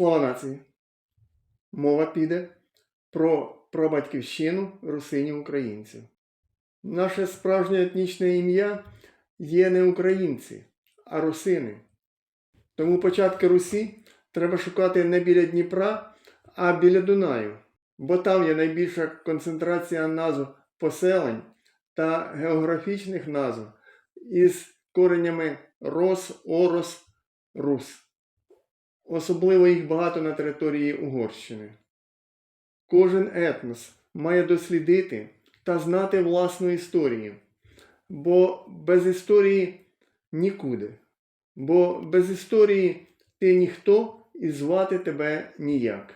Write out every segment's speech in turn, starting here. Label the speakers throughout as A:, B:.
A: Слава нації! Мова піде про прабатьківщину русинів українців. Наше справжнє етнічне ім'я є не українці, а русини. Тому початки Русі треба шукати не біля Дніпра, а біля Дунаю, бо там є найбільша концентрація назв поселень та географічних назв із коренями Рос, Орос, Рус. Особливо їх багато на території Угорщини. Кожен етнос має дослідити та знати власну історію, бо без історії нікуди. Бо без історії ти ніхто і звати тебе ніяк.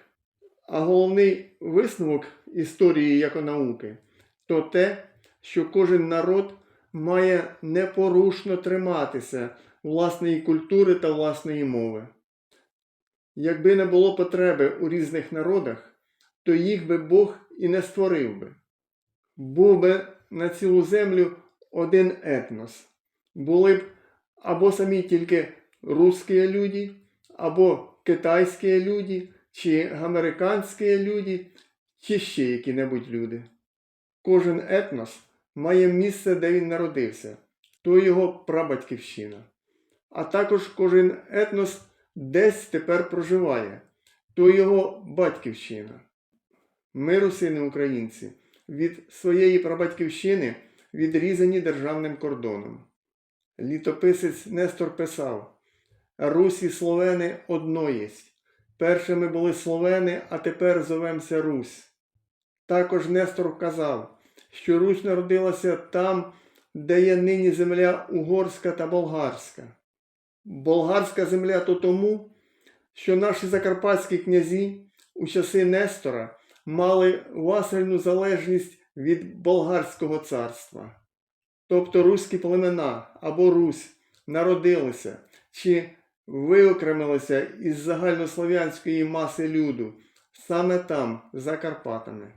A: А головний висновок історії як науки то те, що кожен народ має непорушно триматися власної культури та власної мови. Якби не було потреби у різних народах, то їх би Бог і не створив би. Був би на цілу землю один етнос. Були б або самі тільки русські люди, або китайські люди, чи американські люди, чи ще які-небудь люди. Кожен етнос має місце, де він народився, то його прабатьківщина. А також кожен етнос десь тепер проживає, то його батьківщина. Ми, русини українці, від своєї прабатьківщини відрізані державним кордоном. Літописець Нестор писав: Русі словени одно єсть. Першими були словени, а тепер зовемся Русь. Також Нестор вказав, що Русь народилася там, де є нині земля угорська та болгарська. Болгарська земля то тому, що наші закарпатські князі у часи Нестора мали васальну залежність від болгарського царства. Тобто руські племена або Русь народилися чи виокремилися із загальнослов'янської маси люду саме там, за Карпатами.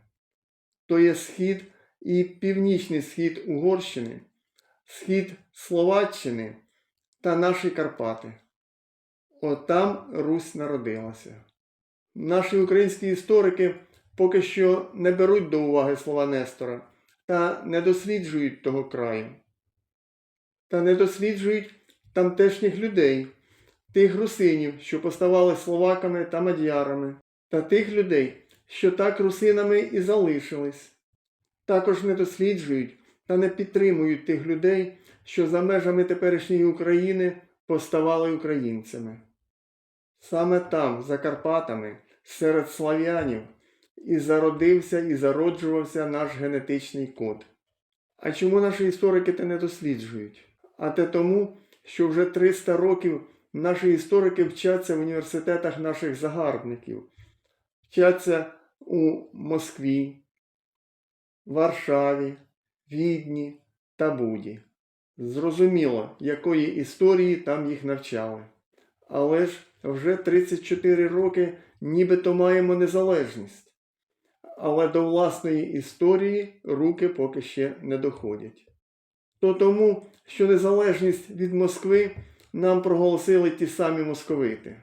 A: То є схід і північний схід Угорщини, схід Словаччини та наші Карпати. Отам Русь народилася. Наші українські історики поки що не беруть до уваги слова Нестора та не досліджують того краю. Та не досліджують тамтешніх людей, тих русинів, що поставали словаками та мадярами, та тих людей, що так русинами і залишились. Також не досліджують та не підтримують тих людей, що за межами теперішньої України поставали українцями. Саме там, за Карпатами, серед слав'янів, і зародився і зароджувався наш генетичний код. А чому наші історики те не досліджують? А те тому, що вже 300 років наші історики вчаться в університетах наших загарбників, вчаться у Москві, Варшаві, Відні та Буді. Зрозуміло, якої історії там їх навчали. Але ж вже 34 роки нібито маємо незалежність. Але до власної історії руки поки ще не доходять. То тому, що незалежність від Москви нам проголосили ті самі московити.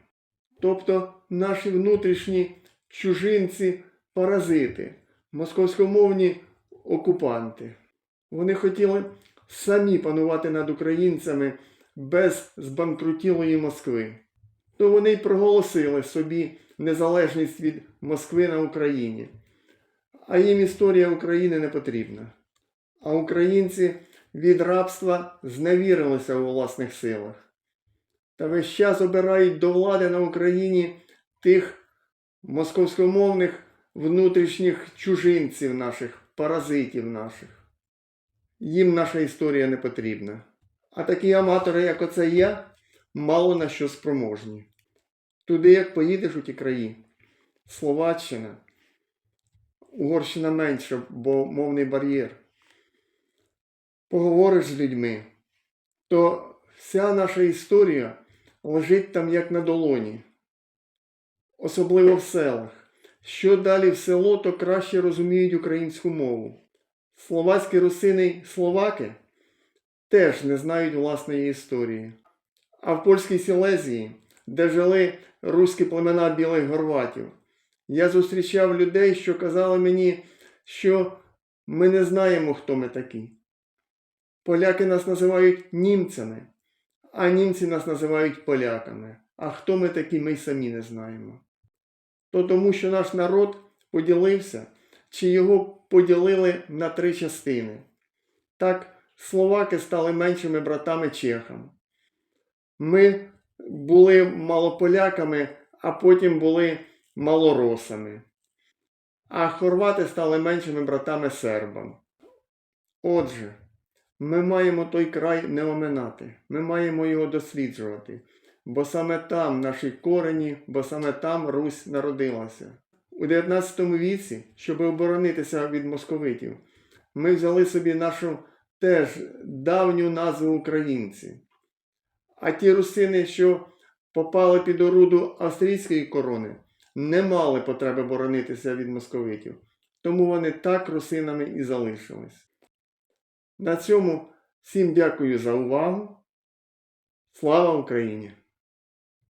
A: Тобто наші внутрішні чужинці, паразити, московськомовні окупанти. Вони хотіли самі панувати над українцями без збанкрутілої Москви. То вони й проголосили собі незалежність від Москви на Україні. А їм історія України не потрібна. А українці від рабства зневірилися у власних силах. Та весь час обирають до влади на Україні тих московськомовних внутрішніх чужинців наших, паразитів наших. Їм наша історія не потрібна. А такі аматори, як оце я, мало на що спроможні. Туди, як поїдеш у ті краї, Словаччина, Угорщина менша, бо мовний бар'єр. Поговориш з людьми, то вся наша історія лежить там як на долоні, особливо в селах. Що далі в село, то краще розуміють українську мову. Словацькі русини словаки теж не знають власної історії. А в польській Сілезії де жили руські племена білих горватів. Я зустрічав людей, що казали мені, що ми не знаємо, хто ми такі. Поляки нас називають німцями, а німці нас називають поляками. А хто ми такі, ми й самі не знаємо. То тому, що наш народ поділився, чи його поділили на три частини. Так, словаки стали меншими братами чехам. Ми були малополяками, а потім були малоросами. А хорвати стали меншими братами сербам. Отже, ми маємо той край не оминати, ми маємо його досліджувати, бо саме там наші корені, бо саме там Русь народилася. У 19 віці, щоб оборонитися від московитів, ми взяли собі нашу теж давню назву українці. А ті русини, що попали під оруду австрійської корони, не мали потреби боронитися від московитів, тому вони так русинами і залишились. На цьому всім дякую за увагу. Слава Україні!